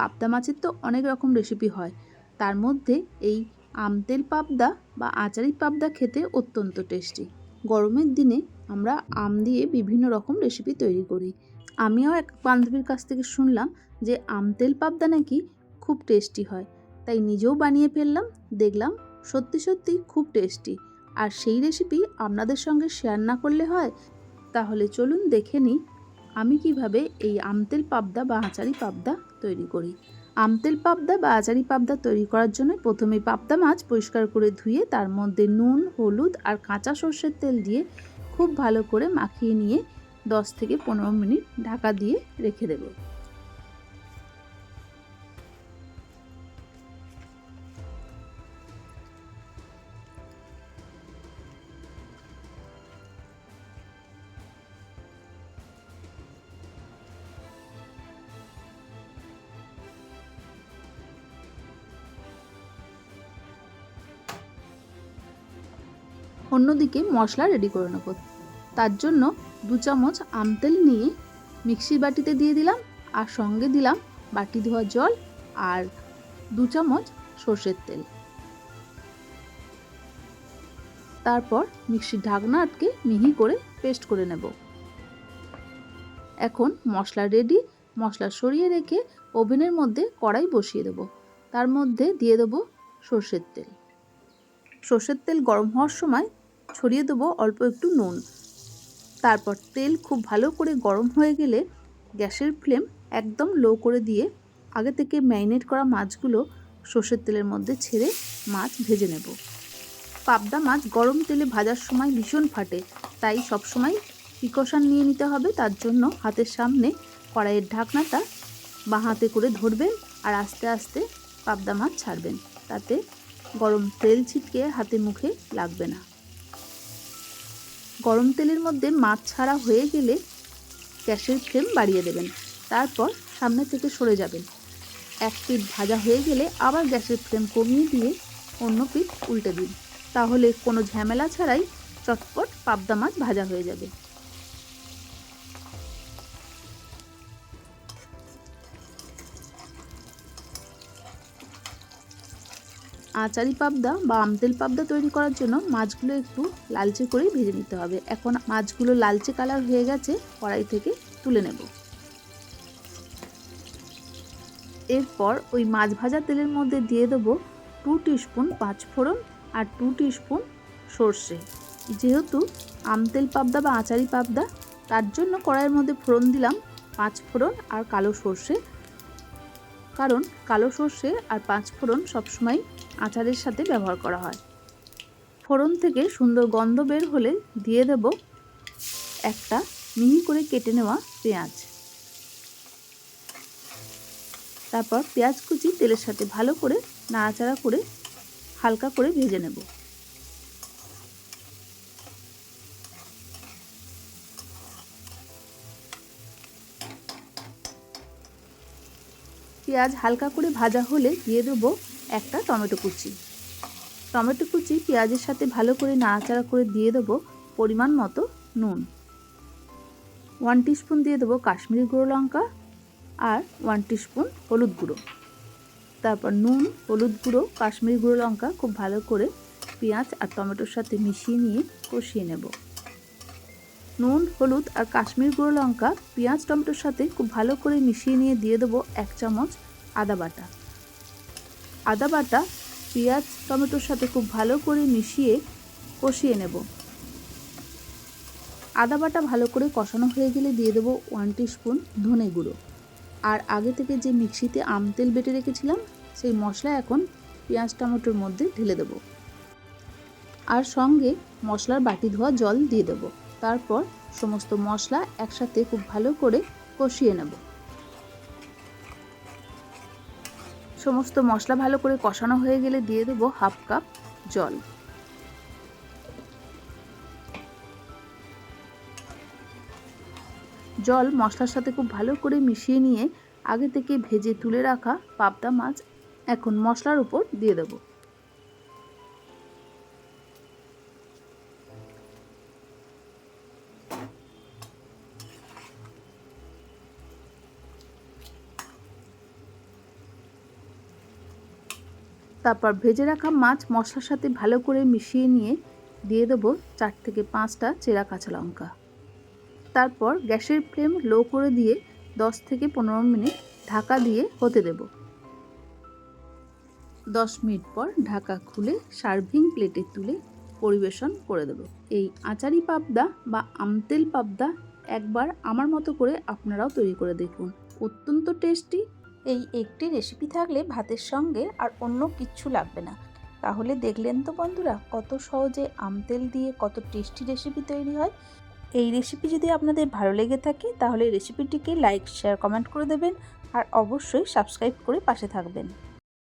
পাবদা মাছের তো অনেক রকম রেসিপি হয়। তার মধ্যে এই আমতেল পাবদা বা আচারি পাবদা খেতে অত্যন্ত টেস্টি গরমের দিনে আমরা আম দিয়ে বিভিন্ন রকম রেসিপি তৈরি করি। আমিও এক বান্ধবীর কাছ থেকে শুনলাম যে আমতেল পাবদা নাকি খুব টেস্টি হয়। তাই নিজেও বানিয়ে ফেললাম, দেখলাম সত্যি সত্যি খুব টেস্টি আর সেই রেসিপি আপনাদের সঙ্গে শেয়ার না করলে হয়? তাহলে চলুন দেখে নিই আমি কীভাবে এই আমতেল পাবদা বা আচারি পাবদা তৈরি করি? আমতেল পাবদা বা আচারি পাবদা তৈরি করার জন্য প্রথমে পাবদা মাছ পরিষ্কার করে ধুয়ে তার মধ্যে নুন, হলুদ আর কাঁচা সর্ষের তেল দিয়ে খুব ভালো করে মাখিয়ে নিয়ে দশ থেকে পনেরো মিনিট ঢাকা দিয়ে রেখে দেবো। অন্যদিকে মশলা রেডি করে নেব। তার জন্য দু চামচ আমতেল নিয়ে মিক্সির বাটিতে দিয়ে দিলাম আর সঙ্গে দিলাম বাটি ধোয়া জল আর দু চামচ সর্ষের তেল। তারপর মিক্সির ঢাকনা আটকে মিহি করে পেস্ট করে নেব। এখন মশলা রেডি মশলা সরিয়ে রেখে ওভেনের মধ্যে কড়াই বসিয়ে দেব। তার মধ্যে দিয়ে দেবো সর্ষের তেল। সর্ষের তেল গরম হওয়ার সময় ছড়িয়ে দেবো অল্প একটু নুন। তারপর তেল খুব ভালো করে গরম হয়ে গেলে গ্যাসের ফ্লেম একদম লো করে দিয়ে আগে থেকে ম্যারিনেট করা মাছগুলো সর্ষের তেলের মধ্যে ছেড়ে মাছ ভেজে নেব। পাবদা মাছ গরম তেলে ভাজার সময় ভীষণ ফাটে, তাই সবসময় প্রিকশন নিয়ে নিতে হবে। তার জন্য হাতের সামনে কড়াইয়ের ঢাকনাটা বাঁ হাতে করে ধরবেন আর আস্তে আস্তে পাবদা মাছ ছাড়বেন। তাতে গরম তেল ছিটকে হাতে মুখে লাগবে না। গরম তেলের মধ্যে মাছ ছাড়া হয়ে গেলে গ্যাসের ফ্লেম বাড়িয়ে দেবেন। তারপর সামনে থেকে সরে যাবেন। এক পিঠ ভাজা হয়ে গেলে আবার গ্যাসের ফ্লেম কমিয়ে দিয়ে অন্য পিঠ উল্টে দিন। তাহলে কোনো ঝামেলা ছাড়াই চটপট পাবদা মাছ ভাজা হয়ে যাবে। আচারি পাবদা বা আমতেল পাবদা তৈরি করার জন্য মাছগুলো একটু লালচে করেই ভেজে নিতে হবে। এখন মাছগুলো লালচে কালার হয়ে গেছে, কড়াই থেকে তুলে নেব। এরপর ওই মাছ ভাজা তেলের মধ্যে দিয়ে দেবো টু টিস্পুন পাঁচফোড়ন আর টু টিস্পুন সর্ষে। যেহেতু আমতেল পাবদা বা আচারি পাবদা, তার জন্য কড়াইয়ের মধ্যে ফোড়ন দিলাম পাঁচ ফোড়ন আর কালো সর্ষে। কারণ কালো সর্ষে আর পাঁচ ফোড়ন সবসময় আচারের সাথে ব্যবহার করা হয়। ফোড়ন থেকে সুন্দর গন্ধ বের হলে দিয়ে দেব একটা মিহি করে কেটে নেওয়া পেঁয়াজ। তারপর পেঁয়াজ কুচি তেলের সাথে ভালো করে নাড়াচাড়া করে হালকা করে ভেজে নেব। পেঁয়াজ হালকা করে ভাজা হলে দিয়ে দেবো একটা টমেটো কুচি। টমেটো কুচি পেঁয়াজের সাথে ভালো করে নাড়াচাড়া করে দিয়ে দেবো পরিমাণ মতো নুন। ওয়ান টিস্পুন দিয়ে দেবো কাশ্মীরি গুঁড়ো লঙ্কা আর ওয়ান টিস্পুন হলুদ গুঁড়ো। তারপর নুন, হলুদ গুঁড়ো, কাশ্মীরি গুঁড়ো লঙ্কা খুব ভালো করে পেঁয়াজ আর টমেটোর সাথে মিশিয়ে নিয়ে কষিয়ে নেব। নুন, হলুদ আর কাশ্মীর গুঁড়ো লঙ্কা পেঁয়াজ, টমেটোর সাথে খুব ভালো করে মিশিয়ে নিয়ে দিয়ে দেবো এক চামচ আদা বাটা। আদা বাটা, পেঁয়াজ, টমেটোর সাথে খুব ভালো করে মিশিয়ে কষিয়ে নেব। আদা বাটা ভালো করে কষানো হয়ে গেলে দিয়ে দেবো ওয়ান স্পুন ধনে গুঁড়ো। আর আগে থেকে যে মিক্সিতে আম তেল বেটে রেখেছিলাম, সেই মশলা এখন পেঁয়াজ, টমেটোর মধ্যে ঢেলে দেবো। আর সঙ্গে মশলার বাটি ধোয়া জল দিয়ে দেবো। তারপর সমস্ত মশলা একসাথে খুব ভালো করে কষিয়ে নেব। সমস্ত মশলা ভালো করে কষানো হয়ে গেলে দিয়ে দেবো হাফ কাপ জল। জল মশলার সাথে খুব ভালো করে মিশিয়ে নিয়ে আগে থেকে ভেজে তুলে রাখা পাবদা মাছ এখন মশলার উপর দিয়ে দেবো। তারপর ভেজে রাখা মাছ মশলার সাথে ভালো করে মিশিয়ে নিয়ে দিয়ে দেবো চার থেকে পাঁচটা চেরা কাঁচা লঙ্কা। তারপর গ্যাসের ফ্লেম লো করে দিয়ে দশ থেকে পনেরো মিনিট ঢাকা দিয়ে হতে দেব। দশ মিনিট পর ঢাকা খুলে সার্ভিং প্লেটে তুলে পরিবেশন করে দেব। এই আচারি পাবদা বা আমতেল পাবদা একবার আমার মতো করে আপনারাও তৈরি করে দেখুন। অত্যন্ত টেস্টি এই একটি রেসিপি থাকলে ভাতের সঙ্গে আর অন্য কিচ্ছু লাগবে না। তাহলে দেখলেন তো বন্ধুরা, কত সহজে আমতেল দিয়ে কত টেস্টি রেসিপি তৈরি হয়। এই রেসিপি যদি আপনাদের ভালো লেগে থাকে, তাহলে রেসিপিটিকে লাইক শেয়ার কমেন্ট করে দেবেন। আর অবশ্যই সাবস্ক্রাইব করে পাশে থাকবেন।